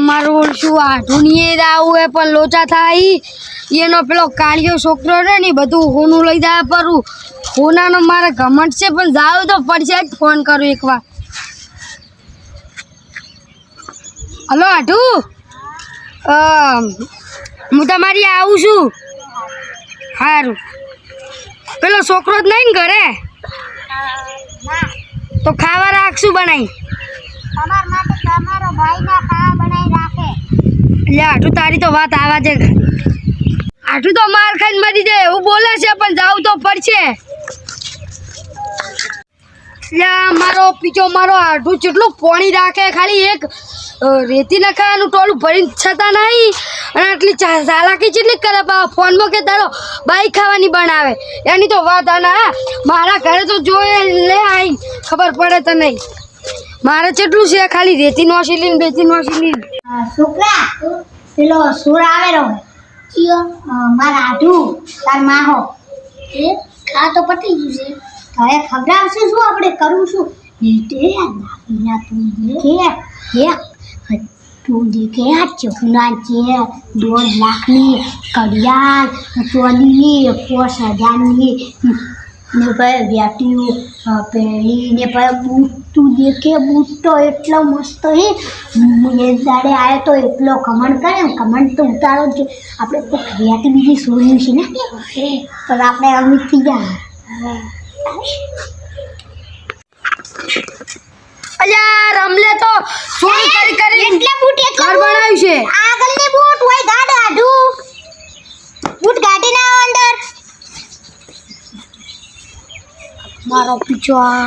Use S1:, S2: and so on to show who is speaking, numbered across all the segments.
S1: મારું શું આઠું નહીં આવું એ પણ લોચા થાય. એનો પેલો કાળિયો છોકરો રે ને બધું હોનું લઈ જાય પરું. હોનાનો મારે ઘમંડ છે પણ જાવ તો પડશે જ ફોન કરું એકવાર. હલો આઠું અ, હું તમારી આવું છું. સારું પેલો છોકરો જ નહીં ને ઘરે? તો ખાવા રાખશું બનાવી
S2: તમારા ભાઈ ના ખા બનાવી રાખે.
S1: એટલે આઠું તારી તો વાત આવા છે. આટુ તો માર ખાઈને મરી જાય, એવું બોલે છે, પણ જાવું તો પડશે. એટલે મારો પીછો મારો આઠું જેટલું પોણી રાખે, ખાલી એક રેતી નખાવાનું ટોળું ભરીને છતાં નહીં. અને આટલી ચાલાકી જેટલી કરે ફોનમાં કે તારો બાઈક ખાવાની બનાવે. એની તો વાત ના મારા ઘરે તો જોઈએ લે આઈ, ખબર પડે તો નહીં મારે કેટલું છે? ખાલી રેતી નો લઈને બેતી નો લઈને
S2: છોકરા પેલો સુર આવેલો ચિયો મારા આઢુ તાર માહો. એ, ખા તો પતી ગયું છે. હવે ખબરાવશે શું આપણે? કરવું શું બેટે દાગીના તું કે હે તું દેખે આ ચકના છે, દોઢ લાખની કડિયાલ ચોલી પોસ હજારની, ને ભાઈ વ્યાટીયું પહેરી ને ભાઈ બૂટ તું દેખે બૂટ તો એટલો મસ્ત હે. એ દાડે આવ્યો તો એટલો કમણ કરે કમણ તો ઉતારો જ. આપણે તો ક્રિયાથી બીજી સોળ્યું છે ને? પણ આપણે અમિત થઈ જાય
S1: અલ્યા રમલે તો. ચોરી કરી કરી.
S2: એટલે બૂટ
S1: ઘર બનાવ્યું છે.
S2: આગળની બૂટ હોય ગાડ આઢું બૂટ ગાડી ના અંદર.
S1: મારો પીછો આ.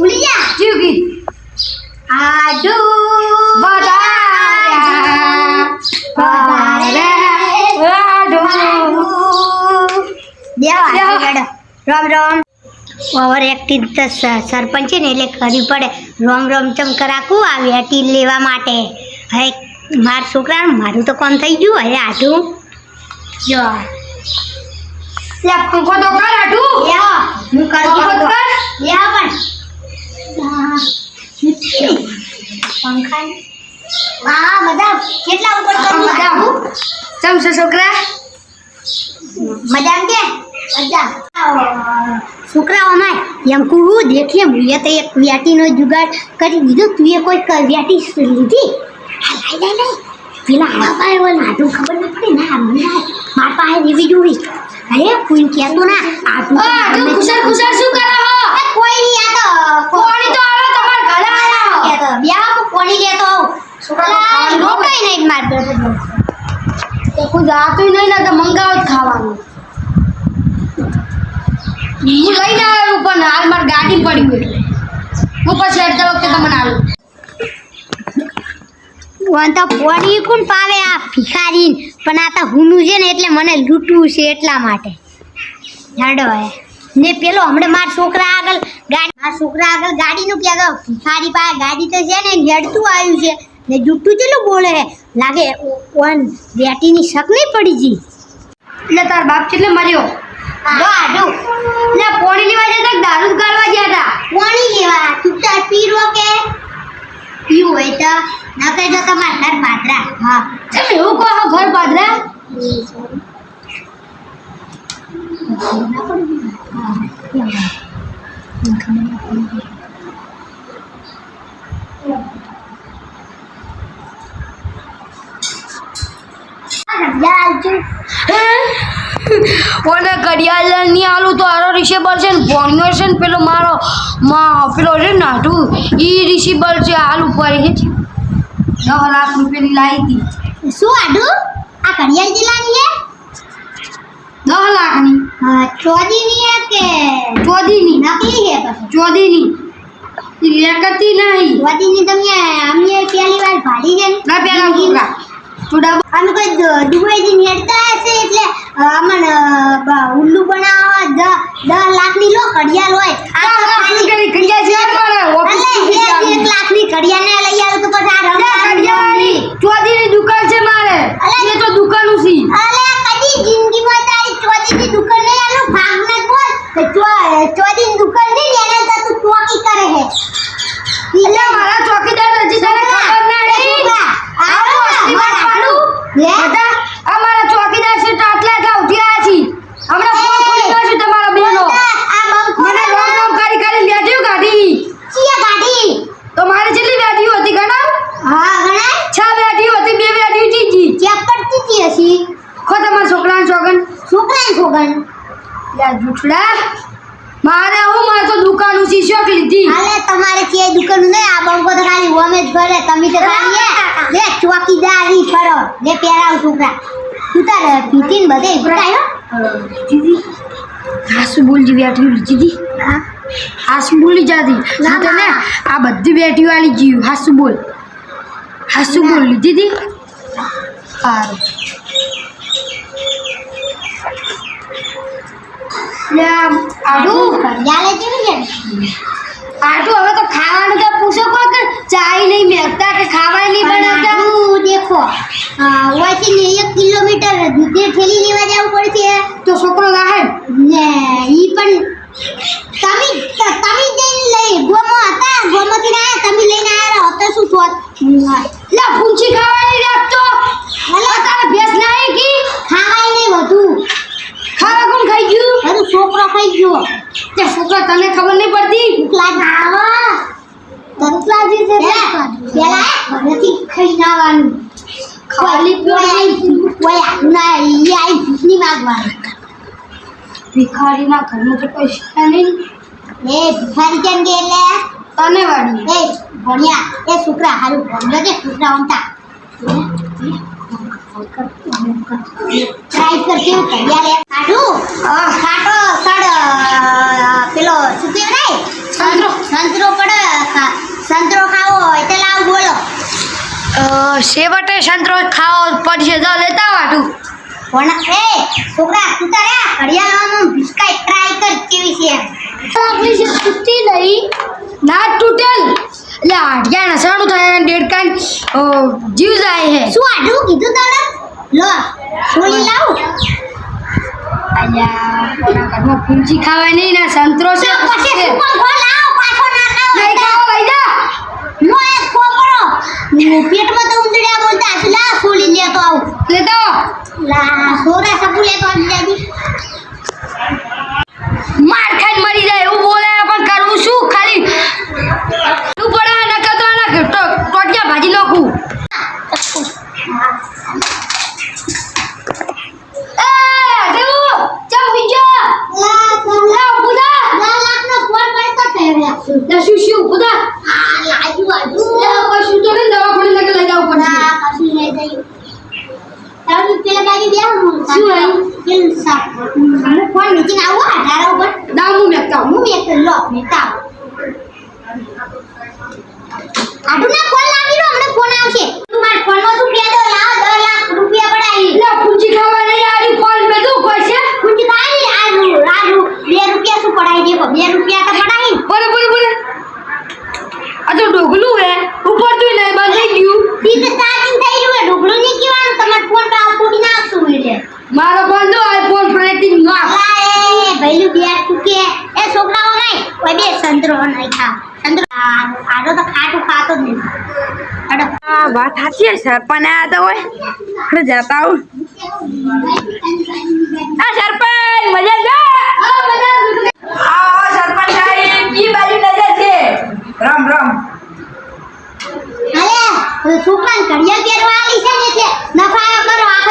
S2: ભૂલી જા
S1: જીવ ગઈ
S2: આડું.
S1: વધાર્યા
S2: દેવા. હેડો રામ રામ. ઓવર એક્ટિંગ તો સરપંચ છે ને એટલે કરવી પડે. રોમ રોમ ચમ કરાકું આવી હતી લેવા માટે. હવે મારા છોકરા મારું તો કોણ થઈ ગયું? હવે આટું જો.
S1: પંખો તો કર આટું
S2: હું કરું
S1: પંખો કર.
S2: લ્યો પણ. પંખા હા બધા કેટલા ઉપર
S1: બધા
S2: આટું
S1: ચમ છે છોકરા?
S2: મજામ કે? મજા. છોકરાઓમાં એમ કહું દેખીએ મુએ તો એક વ્યાટીનો જુગાડ કરી દીધો તું એ કોઈ વ્યાટી લીધી? હા, લાઈ લાઈ લાઈ. પેલા નાટું ખબર ન પડે? ના મને મારા પાસે એવી જોવી અરે કોઈ કહેતો ના. આટું
S1: ઓ આટું ખુશાલ ખુશાલ શું કરે હો?
S2: એ કોઈ નહીં આ તો
S1: કોણી તો આવે તમારા ઘરે આયા હો.
S2: કહેતો બ્યાહ કોણી લેતો આવું. છોકરા રોકાઈ નહીં માર બેઠો
S1: તો કોઈ જાતું નહીં ને તો મંગાવ જ ખાવાનું. હું લઈને આવ્યો પણ હાલ મારી ગાડી પડી ગઈ એટલે. હું પછી અડધા વખતે તમને આવું.
S2: વન તો પોડી કોણ પાવે આ ભિખારી પણ આ તો હુનું છે ને એટલે મને લૂંટવું છે એટલા માટે. હેડો હે ને પેલો હમણાં મારા છોકરા આગળ ગાડી મારા છોકરા આગળ ગાડીનું કહેતો સારી પાસે ગાડી તો છે ને હેડતું આવ્યું છે. ને જુઠ્ઠું ચેલું બોલે હે લાગે ઓન બેટીની શક નહીં પડી જી.
S1: એટલે તાર બાપ કેટલે મર્યો?
S2: ગાડું
S1: એટલે પોણી લેવા જતા દારૂ ગાળવા ગયા હતા?
S2: પોણી લેવા. તું તાર પીરો કે? પીવું હોય તો. ન કહેજો તમારા ઘર પાદરા હા.
S1: તમે એવું કહો ઘર પાદરા ઓને ઘડિયાળની આલું તો આરો રિસેબલ છે ને ભોણિયો છે ને પેલો મારો માં પેલો છે ને નાટું એ રિસેબલ છે આલું પડી છે દસ લાખ રૂપિયાની લાવી હતી.
S2: શું આડું? આ ઘડિયાળ જિલ્લાની હે?
S1: દસ લાખની.
S2: હા હે? કે?
S1: ચોદીની
S2: નકલી હે પછી.
S1: ચોદીની. લેકતી નહીં.
S2: ચોદીની તમે અમને પહેલી વાર ભાડી છે ને?
S1: પહેલા છોકરા ચૂડા
S2: અમે કોઈ દુબઈથી નેડતા હશે એટલે અમને ઉલ્લુ બનાવવા દસ લાખની લો ઘડિયાળ હોય. એક લાખની ઘડિયાળ ને લઈ તો પછી આ રમવાની.
S1: દુકાન છે મારે. એ તો દુકાનું છે.
S2: અલે, કદી જિંદગીમાં તારી ચોદીની દુકાન નહીં બોલ. કે ચો- ચોધીની દુકાન ને એના તો તું ચોકી કરે હે.
S1: એટલે મારા ચોકીદાર હજી તને ખબર ના
S2: છોકરા,
S1: આવો અસલી
S2: લે.
S1: બધા અમારા ચોકીદાર છે તો આટલા એટલા ઉઠી રહ્યા છીએ હમણાં ફોન ખોલી દઉં છું તમારા બેનો
S2: આ બંકો
S1: મને રોમ રોમ કરી કરી વ્યાધીઓ કાઢી
S2: ચિયા ગાડી
S1: તો મારી જેટલી વ્યાધીઓ હતી ગણાવ
S2: હા ગણાય
S1: છ વ્યાધીઓ હતી બે વ્યાધીઓ જીજી
S2: ચેક કરતી હતી હસી
S1: ખો તમારા છોકરાના ચોગન
S2: છોકરાને છોકરાને
S1: યા જૂઠડા મારે હું મારે તો દુકાનું છે
S2: હાલે તમારે કે દુકાન નહીં આ બંકો તો ખાલી ઓમે જ ભરે તમે તો ખાલી લે ચોકીદારી ફરો લે પેરાવ છોકરા. તું તાર પીતીન બધે ભરાયો
S1: દીદી હાસુ બોલજી બેઠી આટલી દીદી
S2: હા.
S1: હાસુ બોલી જાતી
S2: ના,
S1: તને? આ બધી બેઠી વાળી જીવ. હાસુ બોલ. હાસુ બોલ હતી સારું. લે આડું
S2: યાલે કેવી છે?
S1: આડું હવે તો ખાવાનું તો પૂછો કોઈ કે ચાય નહીં મેકતા કે ખાવા નહીં બનાવતા?
S2: હું દેખો ઓયથી ને એક કિલોમીટર દૂધે ઠેલી લેવા જવું પડશે.
S1: તો છોકરો રાહે?
S2: ને ઈ પણ તમે તમે જઈને લઈ ગોમો હતા ગોમોથી ના તમે લઈને આવ્યા હતો શું થોત
S1: લે પૂંછી ખાવાની રાખતો
S2: હલો?
S1: તારે ભેસ નહીં કી?
S2: ખાવાય નહીં વધુ.
S1: ખાવા કોણ ખાઈ ગયું?
S2: અરે છોકરો ખાઈ ગયો.
S1: તે છોકરા તને ખબર નહીં પડતી?
S2: ભૂખલા નાવા. તત્લાજી છે પેલા ઘરેથી ખાઈ નાવાનું.
S1: ખાલી
S2: કોઈ ના ઈ આઈ ભૂખની માગવાનું.
S1: ભિખારીના ઘરમાં તો પૈસા નહીં.
S2: એ ભિખારી કેમ કે એટલે?
S1: તને વાળી.
S2: એ ભણ્યા. એ છોકરા હારું ભણ્યો કે છોકરા ઊંટા ટ્રાય કર કેવું કર્યા સંતરો પડે સંતરો ખાવો હોય તો લાવ બોલો.
S1: શેવટે સંતરો ખાવો પડશે તો લેતા વાટું
S2: પણ એ છોકરા તું તારે હરિયાણામાં બિસ્કાઈ ટ્રાય કર કેવી છે
S1: આપણી જે તૂટી નહીં ના તૂટેલ. એટલે આઠિયા નસાણું થાય દેડકાન જીવ જાય છે
S2: શું આડું કીધું તને? લો સોલી લાવું.
S1: અલ્યા ઘરમાં પૂંચી ખાવાય નહીં ના સંતરો છે
S2: પેટમાં તો ઉંદરડા બોલતા લા સોલી લેતો આવું.
S1: લેતા.
S2: લા સોરા સપુ લેતો આવી જાજી
S1: માર ખાઈને મરી જાય એવું બોલે પણ કરવું શું? ખાલી તું પડે ન કરતો એના ટો- ટોટિયા ભાજી નાખું એ દેવું ચમ બીજો
S2: લા કમ
S1: લા બુધા
S2: લા લાખ નો ફોન કરતો થયો
S1: લે શું શું બુધા
S2: આ લાજુ આજુ
S1: લે કશું તો નહીં દવાખાને લગે લઈ જવું પડશે
S2: ના કશું નહીં થયું તારું પેલા બાજુ બે હું
S1: શું આવ્યું?
S2: પેલું સાપ હું ફોન નીચે આવો અઢાર ઉપર
S1: દામુ મેકતા
S2: હું એક લો નેતા આટલું ના ફોન લાગી રહ્યો હમણાં ફોન આવશે તું મારા ફોનમાં તું બે દો લાવ દસ લાખ રૂપિયા પડાવી
S1: લે પૂંચી ખાવા નહીં આરી ફોન પે તું કોઈ છે
S2: કુંજ કાઈ આજુ રાજુ બે રૂપિયા શું પડાવી દેખો બે રૂપિયા તો પડાવી
S1: બોલે બોલે બોલે આ તો ડોગલું હે ઉપર તું નહીં બંધ થઈ ગયું
S2: તી તો ચાર્જિંગ થઈ રહ્યું હે ઢોકળું નહીં કહેવાનું તમારે ફોન પર આ ફોડી નાખશું એટલે
S1: મારો ફોન તો આઈફોન પ્લેટિંગ નાખ
S2: અલા એ ભઈલું બે ટૂકે એ છોકરાઓ નહીં કોઈ બે સંતરો નહીં ખા સંતરો આડો તો ખાટું ખાતો જ નહીં.
S1: વાત સાચી સરપંચ આયા તો હોય. આપણે જતા આવું. આ સરપંચ મજા જા સરપંચ સાહેબ ઈ બાજુ નજર છે. રામ રામ.
S2: અરે પહેરવા આલી છે ને નફાયો કરો આખો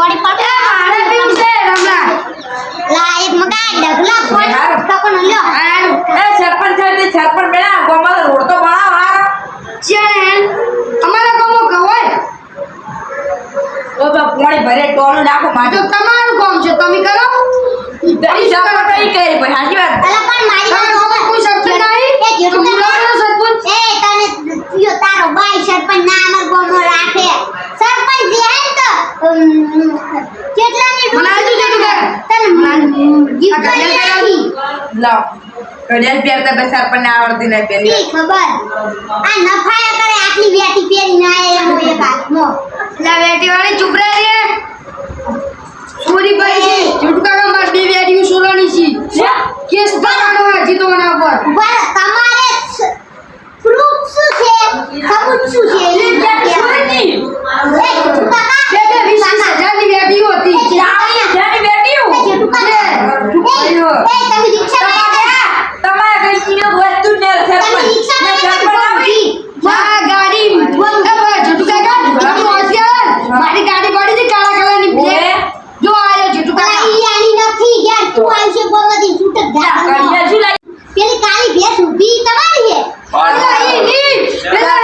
S3: પાણી
S2: પાડો
S1: મારે પીવું છે રમલા
S2: લા એક મગા ડગલા પાણી ટકોનો લ્યો.
S3: એ સરપંચ છે સરપંચ બેડા ગોમાં રોડ તો બનાવ હારો.
S1: ચેન અમારા ગોમો ગવાય
S3: ઓ તો પોણી ભરે ટોલું નાખો માજો
S1: તમારું ગોમ છે તમે કરો.
S3: દઈ સરપંચ કઈ કરી ભાઈ હાજી વાત?
S2: અલા પણ મારી વાત
S1: કોઈ સરપંચ નહીં?
S2: એ જેટલું
S1: તો સરપંચ?
S2: એ તને તારો ભાઈ સરપંચ ના અમર ગોમો રાખે. સરપંચ જે કેટલાની તને
S3: લાવ કડિયાલ પહેરતા આવડતી નહીં પહેલી
S2: શી ખબર? આ નફાયા કરે આટલી વેટી પહેરી ના એનો એક હાથમાં
S1: લા બેટી વાળી ચૂપ રહે રે. ચોરી કરી છે. ઝુટકા માર બે સોરાણી છે. કેસ મના ઉપર
S2: તમારે પ્રૂફ શું છે? સબૂત શું છે એ
S3: ચોરી
S2: એ જેઠું કાકા
S1: બે બે વીસ વીસ હજારની બેટીઓ હતી
S3: જાની બેટી
S2: એ જેઠું કાકા એ એ તમે રિક્ષા
S3: તમારે કઈ ચીજો વસ્તુ ને
S2: તમે
S3: સરપંચ
S2: રિક્ષા
S3: ને સરપંચ આવી
S1: આ ગાડી ઝુટકા ગામ જમનો હોશિયાર મારી ગાડી પડી હતી કાળા કલરની બે
S3: ઓએ.
S1: જો આયો ઝુટકા
S2: આ
S1: ગામ
S2: ઈ આની નથી યાર તું આવશે ગોમતી છૂટક
S3: કડિયા
S2: ધાર
S3: શું લાગી
S2: પેલી કાળી ભેંસ ઊભી તમારી છે
S1: અલા ઈ ની પેલા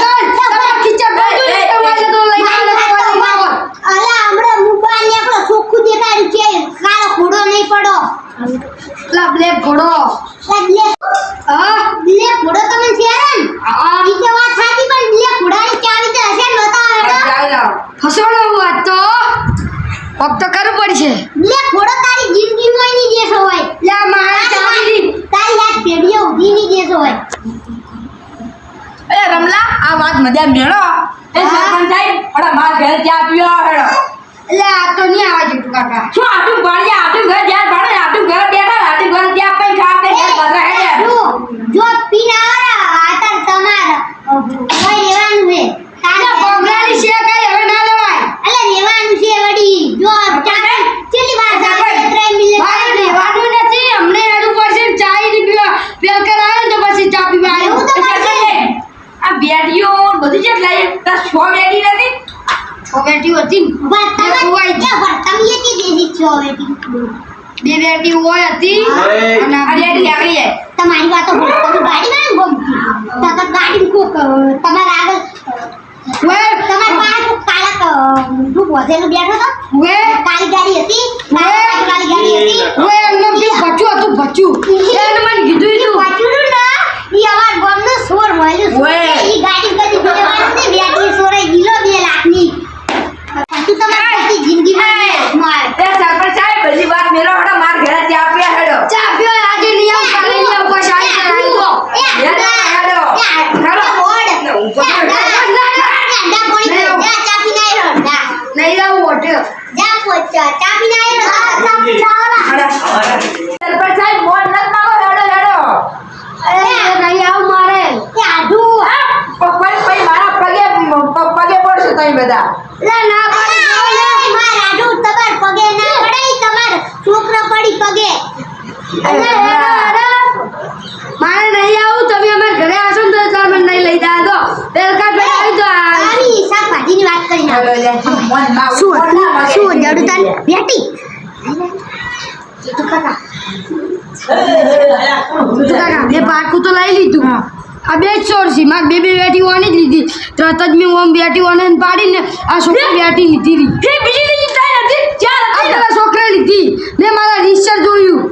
S1: હેડ તમારા ખીચા બાજુ ને તમારે તો લઈ આવીને પાછી આવો
S2: અલા હમણાં મુબાઈલ ને આપણો ચોખ્ખું દેખાડ્યું છે કાળો ઘોડો નહીં પડો
S1: લા બ્લેક ઘોડો
S2: આ બ્લેક
S1: હા
S2: બ્લેક ઘોડો તમે છે ને
S1: આ
S2: ઈ તો વાત સાચી પણ બ્લેક ઘોડાની ચાવી તો હશે ને બતાવો હેડો
S3: ચાલ લાવ
S1: ફસવાનો હું આજ તો કોક તો કરવું પડશે
S2: બ્લેક ઘોડો તારી જિંદગીમાં નહીં દેશો હોય
S1: લા મારા ચાવી
S2: તારી યાદ પેઢીઓ ઊભી
S3: એ રમલા આ વાત મજા મેળો. એ સરપંચ સાહેબ અરે માર ઘરે ચા પીવા હેડો
S1: એટલે આ તો નહીં આવા જેટલું કાકા.
S3: શું આટું ભણ્યા? આટું ઘર જ્યાં ભણે આટું ઘર બેઠા આટું ઘર ત્યાં પૈ ખા કે ઘર બધા હેડે.
S2: જો જો આરા આતર તમાર કોઈ લેવાનું છે. તારે
S1: કોંગરાની છે કઈ હવે ના લેવાય.
S2: એટલે લેવાનું છે વડી. જો ચાલે કેટલી વાર જાય ત્રણ મિનિટ
S1: મારે રહેવાનું નથી અમને હેડું પડશે ને ચા ઈ પીવા પેલકર આવે ને તો પછી ચા પીવા
S2: એવું
S1: આવ્યો
S2: તો પડશે ને.
S3: આ બેટીઓ બધી જેટ લાવી તાર છો બેટી નથી
S1: છ બેટીઓ હતી ને.
S2: બસ તમે
S1: એ ખોવાઈ
S2: એ પણ તમે એથી દેશી છો બેટી
S1: બે બેટી હોય હતી. અને
S3: આ બેટી આગળ જાય.
S2: તમારી વાતો ભૂલ તમે ગાડી માં ગમતી તો ગાડી કો તમારા આગળ
S1: વે.
S2: તમારા પાસે કાલા કાળા તું વધેલું બેઠો તો
S1: વે.
S2: કાળી ગાડી હતી કાળી કાળી ગાડી હતી
S1: વે એમનું જે બચ્ચું હતું બચ્ચું એને મને કીધું
S2: ઈ
S1: હતું
S2: વાંચ્યું ના ઈ અમાર ગામનો સોર મળ્યો છે.
S3: ઓય.
S2: ઈ ગાડી કદી જોવાની ને બેટી સોરે ગીલો બે લાખની તું તમારી આખી જિંદગીમાં માર
S3: તે સરપંચ સાહેબ બધી વાત મેળો હેડો માર ઘરે ચા પીવા હેડો
S1: ચા પીવા આજે નહીં આવું કાલે નહીં આવું પછી આવી કરાવી દો
S3: હેડો હેડો
S1: નહીં લાવું હોટેલ
S3: સરપંચ સાહેબ મોન નત માગો હેડો હેડો
S1: નહીં આવું મારે
S3: પપ્પા ભાઈ મારા પગે પ- પગે પડશે તમે બધા
S1: લે ના
S2: છોકરો પડી પગે
S1: અરે હેડો, હેડો. મારે નહીં આવું તમે અમારા ઘરે આવશો ને તો તમે નહીં લઈ જા દો પેલકાટ ભાઈ આવી તો આ-
S2: આવી શાકભાજીની વાત કરી નાખ.
S3: હેડો લે મોનમાં
S2: શું
S3: મોન ના માગે.
S2: હતું શું બેટી.
S1: તો કાકા મેં પાકું તો લઈ લીધું. આ બે જ ચોર છે. મારે બે બે બેટી ઓની જ લીધી. તરત જ મેં ઓમ બેટી ઓને પાડીને આ છોકરી બેટી લીધી.
S3: હે બીજી લીધી
S1: આ છોકરા લીધી. મેં મારા રિસર્ચ જોયું.